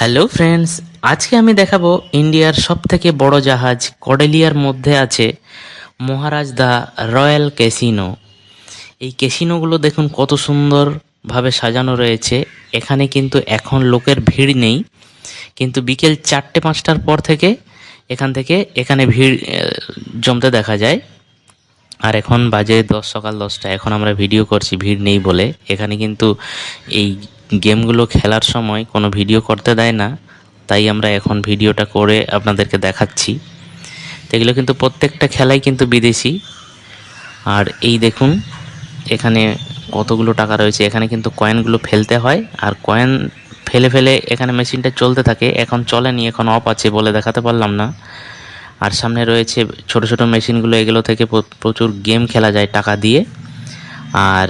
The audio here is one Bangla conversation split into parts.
হ্যালো ফ্রেন্ডস আজকে আমি দেখাবো ইন্ডিয়ার সব থেকে বড় জাহাজ কডেলিয়ার মধ্যে আছে মহারাজ দা রয়্যাল ক্যাসিনো। এই ক্যাসিনোগুলো দেখুন কত সুন্দরভাবে সাজানো রয়েছে। এখানে কিন্তু এখন লোকের ভিড় নেই। কিন্তু বিকেল চারটে পাঁচটার পর থেকে এখান থেকে এখানে ভিড় জমতে দেখা যায়। আর এখন বাজে দশ, সকাল দশটা এখন আমরা ভিডিও করছি, ভিড় নেই বলে। এখানে কিন্তু এই গেমগুলো খেলার সময় কোনো ভিডিও করতে দেয় না, তাই আমরা এখন ভিডিওটা করে আপনাদেরকে দেখাচ্ছি। তো এগুলো কিন্তু প্রত্যেকটা খেলাই কিন্তু বিদেশি। আর এই দেখুন, এখানে কতগুলো টাকা রয়েছে, এখানে কিন্তু কয়েনগুলো ফেলতে হয়। আর কয়েন ফেলে ফেলে এখানে মেশিনটা চলতে থাকে, এখন চলেনি, এখন অফ আছে বলে দেখাতে পারলাম না। আর সামনে রয়েছে ছোট ছোট মেশিনগুলো, এগুলো থেকে প্রচুর গেম খেলা যায় টাকা দিয়ে। আর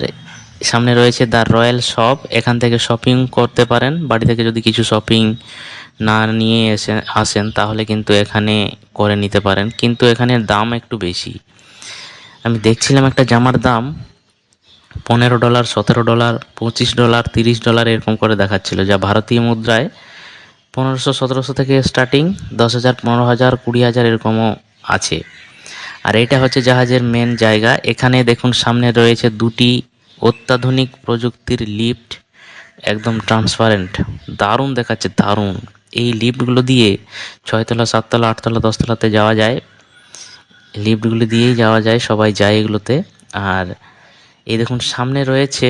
সামনে রয়েছে দ্য রয়্যাল শপ এখান থেকে শপিং করতে পারেন। বাড়ি থেকে যদি কিছু শপিং না নিয়ে এসে আসেন, তাহলে কিন্তু এখানে করে নিতে পারেন। কিন্তু এখানে দাম একটু বেশি। আমি দেখছিলাম একটা জামার দাম পনেরো ডলার, সতেরো ডলার, পঁচিশ ডলার, তিরিশ ডলার এরকম করে দেখাচ্ছিল। যা ভারতীয় মুদ্রায় পনেরোশো, সতেরোশো থেকে স্টার্টিং দশ হাজার, পনেরো হাজার, কুড়ি হাজার এরকমও আছে। আর এটা হচ্ছে জাহাজের মেন জায়গা। এখানে দেখুন, সামনে রয়েছে দুটি অত্যাধুনিক প্রযুক্তির লিফট একদম ট্রান্সপারেন্ট দারুণ দেখাচ্ছে, দারুণ। এই লিফটগুলো দিয়ে ছয়তলা, সাততলা, আটতলা, দশতলাতে যাওয়া যায়। লিফটগুলো দিয়েই যাওয়া যায়, সবাই যায় এগুলোতে। আর এই দেখুন, সামনে রয়েছে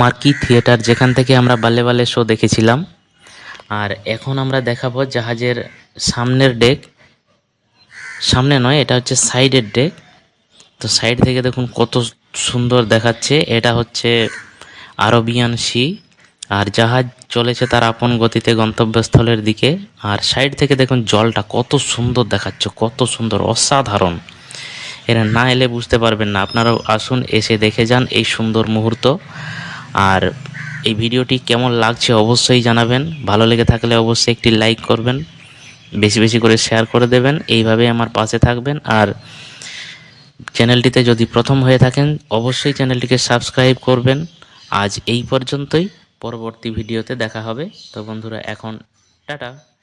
মার্কি থিয়েটার, যেখান থেকে আমরা বাল্যে বাল্যে শো দেখেছিলাম। আর এখন আমরা দেখাবো জাহাজের সামনের ডেক। সামনে নয়, এটা হচ্ছে সাইডের ডেক। তো সাইড থেকে দেখুন, কত সুন্দর দেখাচ্ছে। এটা হচ্ছে আরবিয়ান সি। আর জাহাজ চলেছে তার আপন গতিতে গন্তব্যস্থলের দিকে। আর সাইড থেকে দেখুন জলটা কত সুন্দর দেখাচ্ছে, কত সুন্দর, অসাধারণ। এরা না এলে বুঝতে পারবেন না। আপনারাও আসুন, এসে দেখে যান এই সুন্দর মুহূর্ত। আর এই ভিডিওটি কেমন লাগছে অবশ্যই জানাবেন। ভালো লেগে থাকলে অবশ্যই একটি লাইক করবেন। বেশি বেশি করে শেয়ার করে দেবেন। এইভাবে আমার পাশে থাকবেন। আর চ্যানেলটিতে যদি প্রথম হয়ে থাকেন, অবশ্যই চ্যানেলটিকে সাবস্ক্রাইব করবেন। আজ এই পর্যন্তই। পরবর্তী ভিডিওতে দেখা হবে। তো বন্ধুরা, এখন টাটা।